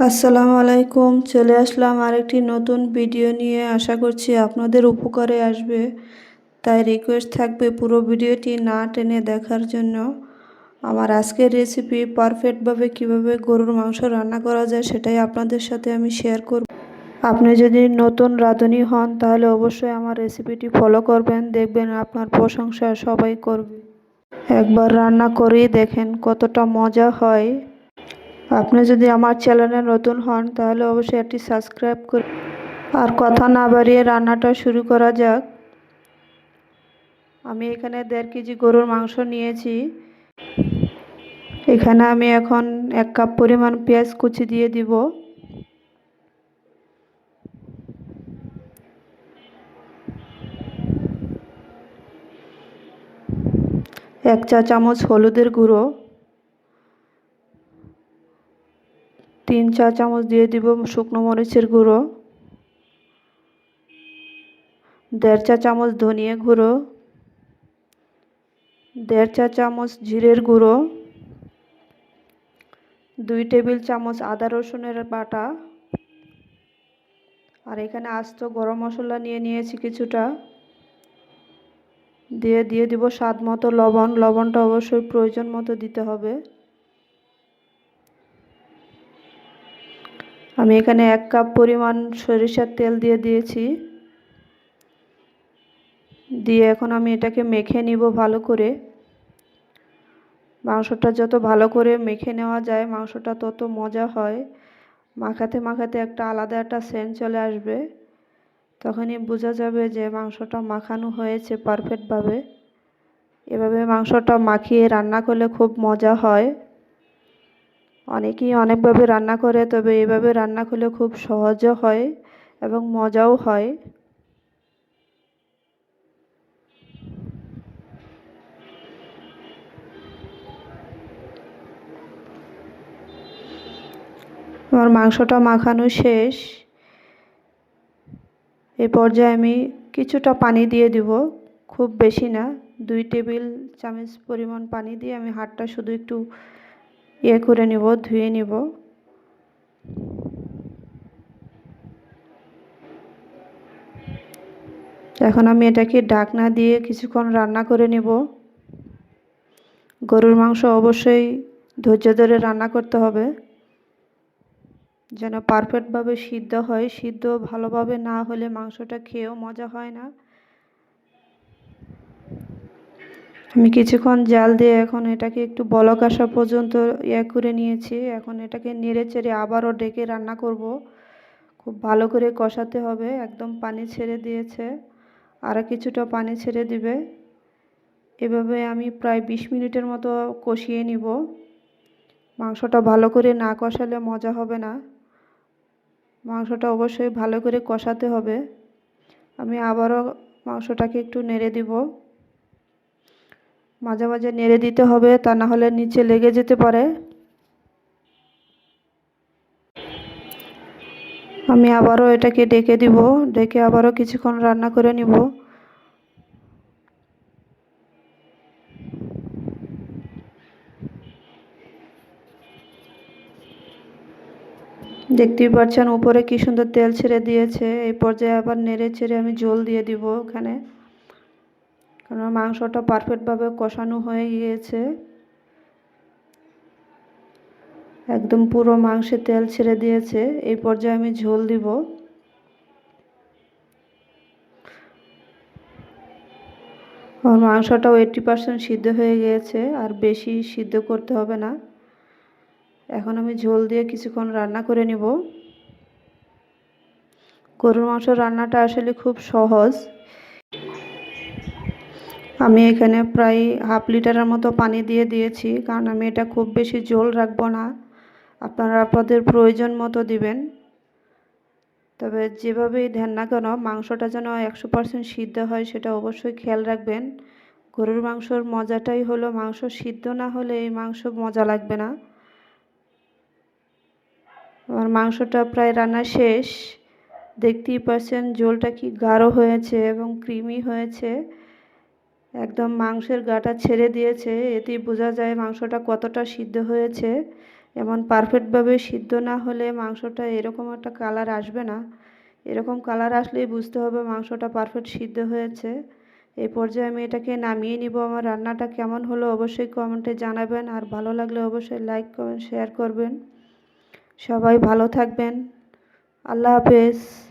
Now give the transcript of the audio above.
আসসালামু আলাইকুম, চলে আসলাম আরেকটি নতুন ভিডিও নিয়ে। আশা করছি আপনাদের উপকারে আসবে। তাই রিকোয়েস্ট থাকবে পুরো ভিডিওটি না টেনে দেখার জন্য। আমার আজকের রেসিপি পারফেক্টভাবে কীভাবে গরুর মাংস রান্না করা যায় সেটাই আপনাদের সাথে আমি শেয়ার করব। আপনি যদি নতুন রাঁধুনি হন, তাহলে অবশ্যই আমার রেসিপিটি ফলো করবেন, দেখবেন আপনার প্রশংসা সবাই করবে। একবার রান্না করেই দেখেন কতটা মজা হয়। আপনি যদি আমার চ্যানেলে নতুন হন, তাহলে অবশ্যই একটি সাবস্ক্রাইব করে আর কথা না বাড়িয়ে রান্নাটা শুরু করা যাক। আমি এখানে দেড় কেজি গরুর মাংস নিয়েছি। এখানে আমি এখন এক কাপ পরিমাণ পেঁয়াজ কুচি দিয়ে দিব। এক চা চামচ হলুদের গুঁড়ো। তিন চা চামচ দিয়ে দিব শুকনো মরিচের গুঁড়ো। দেড় চা চামচ ধনিয়া গুঁড়ো। দেড় চা চামচ জিরের গুঁড়ো। দুই টেবিল চামচ আদা রসুনের বাটা। আর এখানে আস্ত গরম মশলা নিয়ে নিয়েছি কিছুটা। দিয়ে দিয়ে দিব স্বাদ মতো লবণ। লবণটা অবশ্যই প্রয়োজন মতো দিতে হবে। আমি এখানে এক কাপ পরিমাণ সরিষার তেল দিয়ে দিয়েছি। দিয়ে এখন আমি এটাকে মেখে নিব ভালো করে। মাংসটা যত ভালো করে মেখে নেওয়া যায়, মাংসটা তত মজা হয়। মাখাতে মাখাতে একটা আলাদা একটা সেন্ট চলে আসবে। তখনই বোঝা যাবে যে মাংসটা মাখানো হয়েছে পারফেক্টভাবে এভাবে মাংসটা মাখিয়ে রান্না করলে খুব মজা হয়। অনেকেই অনেকভাবে রান্না করে, তবে এভাবে রান্না করলে খুব সহজও হয় এবং মজাও হয়। আমার মাংসটা মাখানো শেষ। এই পর্যায়ে আমি কিছুটা পানি দিয়ে দিব, খুব বেশি না। দুই টেবিল চামচ পরিমাণ পানি দিয়ে আমি হাতটা শুধু একটু ইয়ে করে নিব ধুয়ে নিব এখন আমি এটাকে ডাকনা দিয়ে কিছুক্ষণ রান্না করে নেব। গরুর মাংস অবশ্যই ধৈর্য ধরে রান্না করতে হবে। যেন পারফেক্টভাবে সিদ্ধ হয়, সিদ্ধ ভালোভাবে না হলে মাংসটা খেয়েও মজা হয় না। আমি কিছুক্ষণ জাল দিয়ে এখন এটাকে একটু বলক আসা পর্যন্ত ইয়ে করে নিয়েছি। এখন এটাকে নেড়ে চেড়ে আবারও ডেকে রান্না করব। খুব ভালো করে কষাতে হবে। একদম পানি ছেড়ে দিয়েছে। আরও কিছুটা পানি ছেড়ে দিবে। এভাবে আমি প্রায় বিশ মিনিটের মতো কষিয়ে নিব। মাংসটা ভালো করে না কষালে মজা হবে না। মাংসটা অবশ্যই ভালো করে কষাতে হবে। আমি আবারও মাংসটাকে একটু নেড়ে দিব। মাঝে মাঝে নেড়ে দিতে হবে, তা না হলে নিচে লেগে যেতে পারে। আমি আবারও এটাকে ডেকে দিব, ডেকে আবারও কিছুক্ষণ রান্না করে নিব। দেখতেই পাচ্ছেন উপরে কি সুন্দর তেল ছেড়ে দিয়েছে, এই পর্যায়ে আবার নেড়ে ছেড়ে আমি জল দিয়ে দিব ওখানে। কারণ মাংসটা পারফেক্টভাবে কষানো হয়ে গিয়েছে। একদম পুরো মাংসে তেল ছেড়ে দিয়েছে। এই পর্যায়ে আমি ঝোল দিব। আমার মাংসটাও এইটটি পার্সেন্ট সিদ্ধ হয়ে গিয়েছে, আর বেশি সিদ্ধ করতে হবে না। এখন আমি ঝোল দিয়ে কিছুক্ষণ রান্না করে নিব। গরুর মাংস রান্নাটা আসলে খুব সহজ। আমি এখানে প্রায় হাফ লিটারের মতো পানি দিয়ে দিয়েছি, কারণ আমি এটা খুব বেশি জল রাখব না। আপনারা আপনাদের প্রয়োজন মতো দিবেন। তবে যেভাবেই ধ্যান না কেন, মাংসটা যেন একশো পার্সেন্ট সিদ্ধ হয় সেটা অবশ্যই খেয়াল রাখবেন। গরুর মাংসর মজাটাই হলো মাংস সিদ্ধ না হলে এই মাংস মজা লাগবে না। আমার মাংসটা প্রায় রান্না শেষ। দেখতেই পারছেন ঝোলটা কি গাঢ় হয়েছে এবং ক্রিমি হয়েছে। একদম মাংসের গাটা ছেড়ে দিয়েছে, এতেই বোঝা যায় মাংসটা কতটা সিদ্ধ হয়েছে। এমন পারফেক্টভাবে সিদ্ধ না হলে মাংসটা এরকম একটা কালার আসবে না। এরকম কালার আসলেই বুঝতে হবে মাংসটা পারফেক্ট সিদ্ধ হয়েছে। এই পর্যায়ে আমি এটাকে নামিয়ে নিব। আমার রান্নাটা কেমন হলো অবশ্যই কমেন্টে জানাবেন। আর ভালো লাগলে অবশ্যই লাইক কমেন্ট শেয়ার করবেন। সবাই ভালো থাকবেন। আল্লাহ হাফেজ।